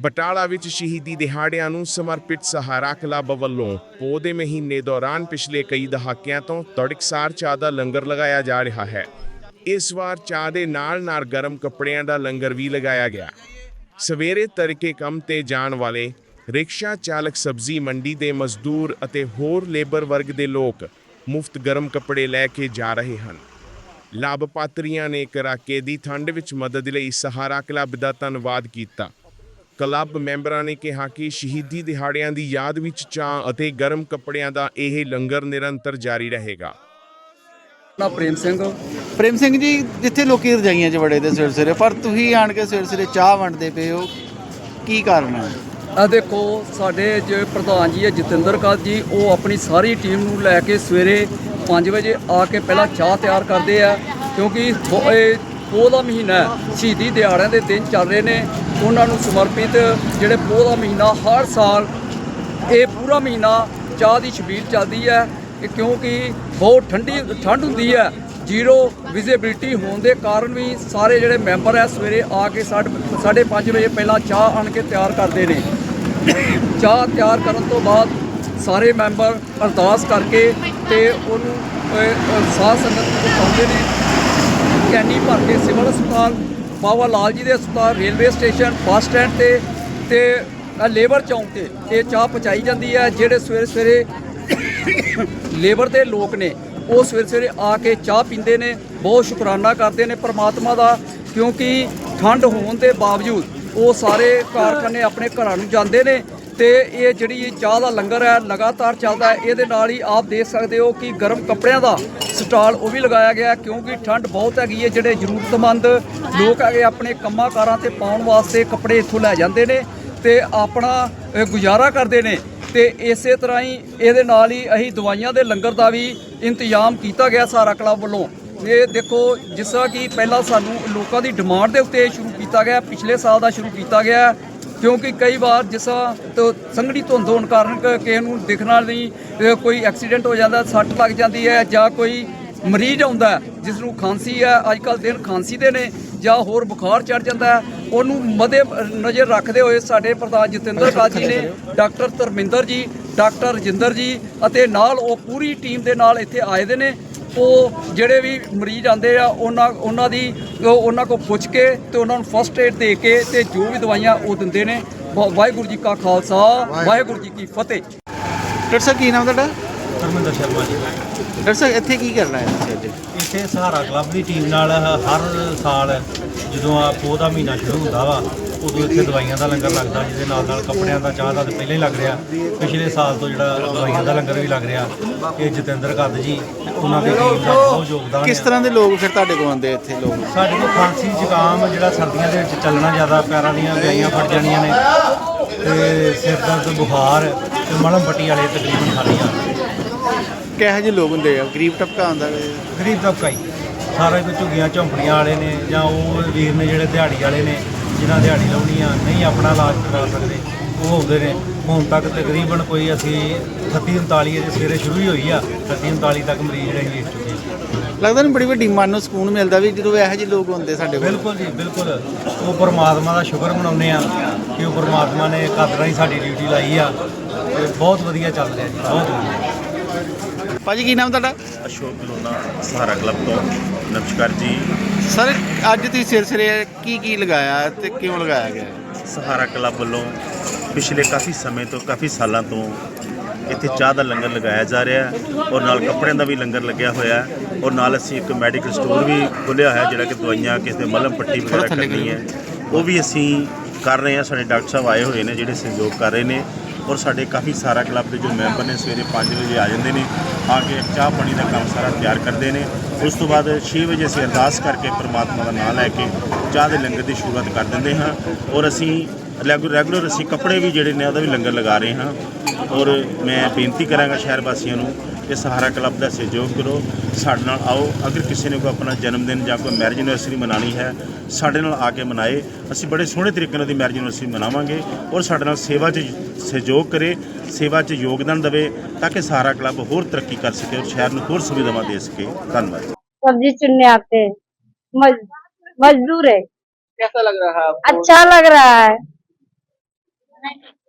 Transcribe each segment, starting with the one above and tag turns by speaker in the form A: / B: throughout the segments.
A: ਬਟਾਲਾ ਵਿੱਚ ਸ਼ਹੀਦੀ ਦਿਹਾੜਿਆਂ ਨੂੰ ਸਮਰਪਿਤ ਸਹਾਰਾ ਕਲੱਬ ਵੱਲੋਂ ਪੋਹ ਦੇ ਮਹੀਨੇ ਦੌਰਾਨ ਪਿਛਲੇ ਕਈ ਦਹਾਕਿਆਂ ਤੋਂ ਤੜਕਸਾਰ ਚਾਹ ਦਾ ਲੰਗਰ ਲਗਾਇਆ ਜਾ ਰਿਹਾ ਹੈ। ਇਸ ਵਾਰ ਚਾਹ ਦੇ ਨਾਲ ਨਾਲ ਗਰਮ ਕੱਪੜਿਆਂ ਦਾ ਲੰਗਰ ਵੀ ਲਗਾਇਆ ਗਿਆ। ਸਵੇਰੇ ਤੜਕੇ ਕੰਮ ਤੇ ਜਾਣ ਵਾਲੇ ਰਿਕਸ਼ਾ ਚਾਲਕ ਸਬਜ਼ੀ ਮੰਡੀ ਦੇ ਮਜ਼ਦੂਰ ਅਤੇ ਹੋਰ ਲੇਬਰ ਵਰਗ ਦੇ ਲੋਕ ਮੁਫਤ ਗਰਮ ਕੱਪੜੇ ਲੈ ਕੇ ਜਾ ਰਹੇ ਹਨ। ਲਾਭਪਾਤਰੀਆਂ ਨੇ ਕਰਾਕੇ ਦੀ ਠੰਡ ਵਿੱਚ ਮਦਦ ਲਈ ਸਹਾਰਾ ਕਲੱਬ ਦਾ ਧੰਨਵਾਦ ਕੀਤਾ। ਕਲੱਬ ਮੈਂਬਰਾਂ ਨੇ ਕਿਹਾ ਕਿ ਸ਼ਹੀਦੀ ਦਿਹਾੜਿਆਂ ਦੀ ਯਾਦ ਵਿੱਚ ਚਾਹ ਅਤੇ ਗਰਮ ਕੱਪੜਿਆਂ ਦਾ ਇਹ ਲੰਗਰ ਨਿਰੰਤਰ ਜਾਰੀ ਰਹੇਗਾ।
B: ਨਾ ਪ੍ਰੇਮ ਸਿੰਘ।
C: ਪ੍ਰੇਮ ਸਿੰਘ ਜੀ ਜਿੱਥੇ ਲੋਕੀ ਰਜਾਈਆਂ 'ਚ ਵੜੇ ਦੇ ਸਵੇਰੇ ਸਵੇਰੇ ਪਰ ਤੁਸੀਂ ਆਣ ਕੇ ਸਵੇਰੇ ਸਵੇਰੇ ਚਾਹ ਵੰਡਦੇ ਪਏ ਹੋ। ਕੀ ਕਾਰਨ ਹੈ?
B: ਆ ਦੇਖੋ ਸਾਡੇ ਜੋ ਪ੍ਰਧਾਨ ਜੀ ਹੈ ਜਤਿੰਦਰ ਕਾਲ ਜੀ ਉਹ ਆਪਣੀ ਸਾਰੀ ਟੀਮ ਨੂੰ ਲੈ ਕੇ ਸਵੇਰੇ 5 ਵਜੇ ਆ ਕੇ ਪਹਿਲਾਂ ਚਾਹ ਤਿਆਰ ਕਰਦੇ ਆ ਕਿਉਂਕਿ ਪੋਹ ਦਾ ਮਹੀਨਾ ਹੈ, ਸ਼ਹੀਦੀ ਦਿਹਾੜਿਆਂ ਦੇ ਦਿਨ ਚੱਲ ਰਹੇ ਨੇ। ਉਹਨਾਂ ਨੂੰ ਸਮਰਪਿਤ ਜਿਹੜੇ ਪੋਹ ਦਾ ਮਹੀਨਾ ਹਰ ਸਾਲ, ਇਹ ਪੂਰਾ ਮਹੀਨਾ ਚਾਹ ਦੀ ਛਬੀਲ ਚੱਲਦੀ ਹੈ ਇਹ ਕਿਉਂਕਿ ਬਹੁਤ ਠੰਡੀ, ਠੰਡ ਹੁੰਦੀ ਹੈ, ਜ਼ੀਰੋ ਵਿਜ਼ਿਬਿਲਟੀ ਹੋਣ ਦੇ ਕਾਰਨ ਵੀ ਸਾਰੇ ਜਿਹੜੇ ਮੈਂਬਰ ਹੈ ਸਵੇਰੇ ਆ ਕੇ ਸਾਢੇ ਸਾਢੇ ਪੰਜ ਵਜੇ ਪਹਿਲਾਂ ਚਾਹ ਆਣ ਕੇ ਤਿਆਰ ਕਰਦੇ ਨੇ। ਚਾਹ ਤਿਆਰ ਕਰਨ ਤੋਂ ਬਾਅਦ ਸਾਰੇ ਮੈਂਬਰ ਅਰਦਾਸ ਕਰਕੇ ਤੇ ਉਹਨੂੰ ਸਾਹ ਸੰਗਤ ਨੂੰ ਪਹੁੰਚਾਉਂਦੇ ਨੇ। ਕੈਨੀ ਭਰ ਕੇ ਸਿਵਲ ਹਸਪਤਾਲ ਬਾਬਾ ਲਾਲ ਜੀ ਦੇ ਹਸਪਤਾਲ ਰੇਲਵੇ ਸਟੇਸ਼ਨ, ਬੱਸ ਸਟੈਂਡ ਤੇ ਤੇ ਲੇਬਰ ਚੌਂਕ ਤੇ ਇਹ ਚਾਹ ਪਹੁੰਚਾਈ ਜਾਂਦੀ ਹੈ, ਜਿਹੜੇ ਸਵੇਰੇ ਸਵੇਰੇ ਲੇਬਰ ਦੇ ਲੋਕ ਨੇ, ਉਹ ਸਵੇਰੇ ਸਵੇਰੇ ਆ ਕੇ ਚਾਹ ਪੀਂਦੇ ਨੇ, ਬਹੁਤ ਸ਼ੁਕਰਾਨਾ ਕਰਦੇ ਨੇ ਪ੍ਰਮਾਤਮਾ ਦਾ, ਕਿਉਂਕਿ ਠੰਡ ਹੋਣ ਦੇ ਬਾਵਜੂਦ ਉਹ ਸਾਰੇ ਕਾਰਖਾਨੇ ਆਪਣੇ ਘਰਾਂ ਨੂੰ ਜਾਂਦੇ ਨੇ ਤੇ ਇਹ ਜਿਹੜੀ ਇਹ ਚਾਹ ਦਾ ਲੰਗਰ ਹੈ, ਲਗਾਤਾਰ ਚੱਲਦਾ ਹੈ। ਇਹਦੇ ਨਾਲ ਹੀ ਆਪ ਦੇਖ ਸਕਦੇ ਹੋ ਕਿ ਗਰਮ ਕੱਪੜਿਆਂ ਦਾ ਸਟਾਲ ਉਹ ਵੀ ਲਗਾਇਆ ਗਿਆ ਕਿਉਂਕਿ ਠੰਡ ਬਹੁਤ ਹੈਗੀ ਹੈ, ਜਿਹੜੇ ਜ਼ਰੂਰਤਮੰਦ ਲੋਕ ਹੈਗੇ ਆਪਣੇ ਕੰਮਾਂ ਕਾਰਾਂ ਤੇ ਪਾਉਣ ਵਾਸਤੇ ਕੱਪੜੇ ਇੱਥੋਂ ਲੈ ਜਾਂਦੇ ਨੇ ਤੇ ਆਪਣਾ ਗੁਜ਼ਾਰਾ ਕਰਦੇ ਨੇ। ਤੇ ਇਸੇ ਤਰ੍ਹਾਂ ਹੀ ਇਹਦੇ ਨਾਲ ਹੀ ਅਸੀਂ ਦਵਾਈਆਂ ਦੇ ਲੰਗਰ ਦਾ ਵੀ ਇੰਤਜ਼ਾਮ ਕੀਤਾ ਗਿਆ ਸਾਰਾ ਕਲੱਬ ਵੱਲੋਂ। ਇਹ ਦੇਖੋ, ਜਿਸ ਤਰ੍ਹਾਂ ਕਿ ਪਹਿਲਾਂ ਸਾਨੂੰ ਲੋਕਾਂ ਦੀ ਡਿਮਾਂਡ ਦੇ ਉੱਤੇ ਸ਼ੁਰੂ ਕੀਤਾ ਗਿਆ, ਪਿਛਲੇ ਸਾਲ ਦਾ ਸ਼ੁਰੂ ਕੀਤਾ ਗਿਆ। ਕਿਉਂਕਿ ਕਈ ਵਾਰ ਜਿਸ ਤੋਂ ਸੰਘਣੀ ਧੁੰਦ ਹੋਣ ਕਾਰਨ ਕ- ਕਿਸੇ ਨੂੰ ਦਿਖਣਾ ਨਹੀਂ ਕੋਈ ਐਕਸੀਡੈਂਟ ਹੋ ਜਾਂਦਾ ਸੱਟ ਲੱਗ ਜਾਂਦੀ ਹੈ ਜਾਂ ਕੋਈ ਮਰੀਜ਼ ਆਉਂਦਾ ਜਿਸ ਨੂੰ ਖਾਂਸੀ ਹੈ ਅੱਜ ਕੱਲ੍ਹ ਦਿਨ ਖਾਂਸੀ ਦੇ ਨੇ ਜਾਂ ਹੋਰ ਬੁਖਾਰ ਚੜ ਜਾਂਦਾ ਉਹਨੂੰ ਮਦੇ ਨਜ਼ਰ ਰੱਖਦੇ ਹੋਏ ਸਾਡੇ ਪ੍ਰਧਾਨ ਜਤਿੰਦਰ ਕਾਲ ਜੀ ਨੇ ਡਾਕਟਰ ਧਰਮਿੰਦਰ ਜੀ ਡਾਕਟਰ ਰਜਿੰਦਰ ਜੀ ਅਤੇ ਨਾਲ ਉਹ ਪੂਰੀ ਟੀਮ ਦੇ ਨਾਲ ਇੱਥੇ ਆਏ ਦੇ ਨੇ। ਉਹ ਜਿਹੜੇ ਵੀ ਮਰੀਜ਼ ਆਉਂਦੇ ਆ ਉਹਨਾਂ ਉਹਨਾਂ ਦੀ ਉਹ ਉਹਨਾਂ ਕੋਲ ਪੁੱਛ ਕੇ ਤੇ ਉਹਨਾਂ ਨੂੰ ਫਸਟ ਏਡ ਦੇ ਕੇ ਤੇ ਜੋ ਵੀ ਦਵਾਈਆਂ ਉਹ ਦਿੰਦੇ ਨੇ। ਵਾ- ਵਾਹਿਗੁਰੂ ਜੀ ਕਾ ਖਾਲਸਾ ਵਾਹਿਗੁਰੂ। ਜੀ ਕੀ ਫਤਿਹ।
C: ਡਾਕਟਰ ਸਾਹਿਬ ਕੀ ਨਾਮ ਤੁਹਾਡਾ?
D: ਧਰਮਿੰਦਰ ਸ਼ਰਮਾ ਜੀ।
C: ਡਾਕਟਰ ਸਾਹਿਬ ਇੱਥੇ ਕੀ ਕਰਨਾ ਹੈ ਤੁਸੀਂ ਅੱਜ?
D: ਇੱਥੇ ਸਹਾਰਾ ਕਲੱਬ ਦੀ ਟੀਮ ਨਾਲ ਹਰ ਸਾਲ ਜਦੋਂ ਆ ਪੋਹ ਦਾ ਮਹੀਨਾ ਸ਼ੁਰੂ ਹੁੰਦਾ ਵਾ ਉਦੋਂ ਇੱਥੇ ਦਵਾਈਆਂ ਦਾ ਲੰਗਰ ਲੱਗਦਾ ਜਿਹਦੇ ਨਾਲ ਨਾਲ ਕੱਪੜਿਆਂ ਦਾ ਚਾਹ ਦਾ ਤਾਂ ਪਹਿਲਾਂ ਹੀ ਲੱਗ ਰਿਹਾ। ਪਿਛਲੇ ਸਾਲ ਤੋਂ ਜਿਹੜਾ ਦਵਾਈਆਂ ਦਾ ਲੰਗਰ ਵੀ ਲੱਗ ਰਿਹਾ ਇਹ ਜਤਿੰਦਰ ਕੱਦ ਜੀ ਉਹਨਾਂ ਦੀ ਟੀਮ ਦਾ ਬਹੁਤ ਯੋਗਦਾਨ
C: ਕਿਸ। ਤਰ੍ਹਾਂ ਦੇ ਲੋਕ ਫਿਰ ਤੁਹਾਡੇ ਕੋਲ ਆਉਂਦੇ ਇੱਥੇ ਲੋਕ?
D: ਸਾਡੇ ਕੋਲ ਖਾਂਸੀ ਜ਼ੁਕਾਮ ਜਿਹੜਾ ਸਰਦੀਆਂ ਦੇ ਵਿੱਚ ਚੱਲਣਾ ਜ਼ਿਆਦਾ ਪੈਰਾਂ ਦੀਆਂ ਗਾਈਆਂ ਫਟ ਜਾਣੀਆਂ ਨੇ ਤੇ ਸਿਰ ਦਰਦ ਬੁਖਾਰ ਤੇ ਮਲਮ ਪੱਟੀ ਵਾਲੇ ਤਕਰੀਬਨ ਸਾਰੇ ਆ।
C: ਕਿਹੋ ਜਿਹੇ ਲੋਕ ਹੁੰਦੇ ਆ? ਗਰੀਬ ਟਪਕਾ ਆਉਂਦਾ।
D: ਗਰੀਬ ਤਬਕਾ ਹੀ। ਸਾਰੇ ਕੋਈ ਝੁੱਗੀਆਂ ਝੌਂਪੜੀਆਂ ਵਾਲੇ ਨੇ ਜਾਂ ਉਹ ਵੀਰ ਨੇ ਜਿਹੜੇ ਦਿਹਾੜੀ ਵਾਲੇ ਨੇ ਜਿਨ੍ਹਾਂ ਦਿਹਾੜੀ ਲਾਉਣੀ ਆ ਨਹੀਂ ਆਪਣਾ ਇਲਾਜ ਕਰਾ ਸਕਦੇ। ਉਹ ਆਉਂਦੇ ਨੇ। ਹੁਣ ਤੱਕ ਤਕਰੀਬਨ ਕੋਈ ਅਸੀਂ 38 39 ਅਜੇ ਸਵੇਰੇ ਸ਼ੁਰੂ ਹੀ ਹੋਈ ਆ। 38 39 ਤੱਕ ਮਰੀਜ਼ ਜਿਹੜੇ ਵੇਖ ਚੁੱਕੇ।
C: ਲੱਗਦਾ ਨਹੀਂ ਬੜੀ ਵੱਡੀ ਮਨ ਨੂੰ ਸਕੂਨ ਮਿਲਦਾ ਵੀ ਜਦੋਂ ਇਹੋ ਜਿਹੇ ਲੋਕ ਹੁੰਦੇ ਸਾਡੇ ਕੋਲ।
D: ਬਿਲਕੁਲ ਜੀ ਬਿਲਕੁਲ। ਉਹ ਪਰਮਾਤਮਾ ਦਾ ਸ਼ੁਕਰ ਮਨਾਉਂਦੇ ਆ ਕਿ ਉਹ ਪਰਮਾਤਮਾ ਨੇ ਕਦਰਾਂ ਹੀ ਸਾਡੀ ਡਿਊਟੀ ਲਾਈ ਆ। ਤੇ ਬਹੁਤ ਵਧੀਆ ਚੱਲ ਰਿਹਾ ਜੀ ਬਹੁਤ ਵਧੀਆ।
C: ਭਾਜੀ ਕੀ ਨਾਮ ਤੁਹਾਡਾ?
E: ਅਸ਼ੋਕ ਲੋਨਾ ਸਹਾਰਾ ਕਲੱਬ ਤੋਂ। ਨਮਸਕਾਰ ਜੀ।
C: ਸਰ ਅੱਜ ਤੁਸੀਂ ਸਿਰੇ ਕੀ ਕੀ ਲਗਾਇਆ ਤੇ ਕਿਉਂ ਲਗਾਇਆ ਗਿਆ?
E: ਸਹਾਰਾ ਕਲੱਬ ਵੱਲੋਂ ਪਿਛਲੇ ਕਾਫੀ ਸਮੇਂ ਤੋਂ ਕਾਫੀ ਸਾਲਾਂ ਤੋਂ ਇੱਥੇ ਚਾਹ ਦਾ ਲੰਗਰ ਲਗਾਇਆ ਜਾ ਰਿਹਾ ਹੈ ਔਰ ਨਾਲ ਕੱਪੜਿਆਂ ਦਾ ਵੀ ਲੰਗਰ ਲੱਗਿਆ ਹੋਇਆ ਹੈ ਔਰ ਨਾਲ ਅਸੀਂ ਇੱਕ ਮੈਡੀਕਲ ਸਟੋਰ ਵੀ ਖੋਲ੍ਹਿਆ ਹੋਇਆ ਜਿਹੜਾ ਕਿ ਦਵਾਈਆਂ ਕਿਸੇ ਦੇ ਮਲਮ ਪੱਟੀ ਵਗੈਰਾ ਕਰਨੀ ਹੈ। ਉਹ ਵੀ ਅਸੀਂ ਕਰ ਰਹੇ ਹਾਂ। ਸਾਡੇ ਡਾਕਟਰ ਸਾਹਿਬ ਆਏ ਹੋਏ ਨੇ ਜਿਹੜੇ ਸਹਿਯੋਗ ਕਰ ਰਹੇ ਨੇ। ਔਰ ਸਾਡੇ ਕਾਫੀ ਸਾਰਾ ਕਲੱਬ ਦੇ ਜੋ ਮੈਂਬਰ ਨੇ ਸਵੇਰੇ 5 ਵਜੇ ਆ ਜਾਂਦੇ ਨੇ, ਆ ਕੇ ਚਾਹ ਪਾਣੀ ਦਾ ਕੰਮ ਸਾਰਾ ਤਿਆਰ ਕਰਦੇ ਨੇ। ਉਸ ਤੋਂ ਬਾਅਦ 6 ਵਜੇ ਅਸੀਂ ਅਰਦਾਸ ਕਰਕੇ ਪ੍ਰਮਾਤਮਾ ਦਾ ਨਾਮ ਲੈ ਕੇ ਚਾਹ ਦੇ ਲੰਗਰ ਦੀ ਸ਼ੁਰੂਆਤ ਕਰ ਦਿੰਦੇ ਹਾਂ। ਔਰ ਅਸੀਂ ਰੈਗੂ- ਰੈਗੂਲਰ ਅਸੀਂ ਕੱਪੜੇ ਵੀ ਜਿਹੜੇ ਨੇ ਉਹਦਾ ਵੀ ਲੰਗਰ ਲਗਾ ਰਹੇ ਹਾਂ। ਔਰ ਮੈਂ ਬੇਨਤੀ ਕਰਾਂਗਾ ਸ਼ਹਿਰ ਵਾਸੀਆਂ ਨੂੰ ਕਿ ਸਹਾਰਾ ਕਲੱਬ ਦਾ ਸਹਿਯੋਗ ਕਰੋ ਸਾਡੇ ਨਾਲ ਆਓ ਅਗਰ ਕਿਸੇ ਨੇ ਕੋਈ ਆਪਣਾ ਜਨਮ ਦਿਨ ਜਾਂ ਕੋਈ ਮੈਰਿਜ ਐਨਵਰਸਰੀ ਮਨਾਣੀ ਹੈ ਸਾਡੇ ਨਾਲ ਆ ਕੇ ਮਨਾਏ ਅਸੀਂ ਬੜੇ ਸੋਹਣੇ ਤਰੀਕੇ ਨਾਲ ਦੀ ਮੈਰਿਜ ਐਨਵਰਸਰੀ ਮਨਾਵਾਂਗੇ ਔਰ ਸਾਡੇ ਨਾਲ ਸੇਵਾ 'ਚ ਸਹਿਯੋਗ ਕਰੇ ਸੇਵਾ 'ਚ ਯੋਗਦਾਨ ਦੇਵੇ ਤਾਂ ਕਿ ਸਹਾਰਾ ਕਲੱਬ ਹੋਰ ਤਰੱਕੀ ਕਰ ਸਕੇ ਔਰ ਸ਼ਹਿਰ ਨੂੰ ਹੋਰ ਸੁਵਿਧਾਵਾਂ ਦੇ ਸਕੇ ਧੰਨਵਾਦ
F: सब्जी चुनने आते हैं मज, मजदूर है
C: कैसा लग रहा है आपको
F: अच्छा लग रहा है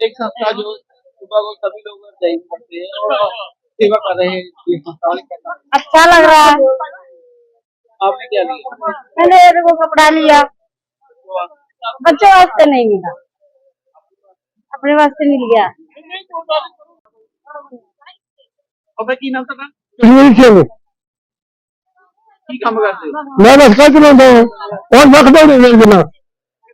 G: एक संस्था जो सुबह को सभी लोग जय करते हैं और सेवा कर रहे हैं ये संस्था वाले करना
F: अच्छा लग रहा है
G: आपने क्या लिया
F: मैंने एक को कपड़ा लिया बच्चों वास्ते नहीं मिला अपने वास्ते मिल गया
G: और की नाम था
H: ਕਸ਼ਮੀਰ ਸਿੰਘ
G: की काम करते हो
H: ਮੈਂ ਰਸਤਾ ਚਲਾਉਂਦਾ ਹਾਂ ਔਰ ਵਕਤ ਨਹੀਂ ਵੇਖਣਾ
G: कितना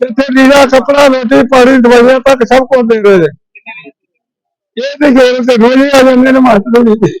H: ਇੱਥੇ ਨੀਲਾ ਕੱਪੜਾ ਰੋਟੀ ਪਾਣੀ ਦਵਾਈਆਂ ਤੱਕ ਸਭ ਕੁਝ ਦੇ ਰਹੇ ਨੇ। ਇਹ ਤੇ ਸ਼ੇਰ ਤੇ ਰੋਜ਼ ਹੀ ਆ ਜਾਂਦੇ ਨੇ ਮਾਸਟਰ ਵੀ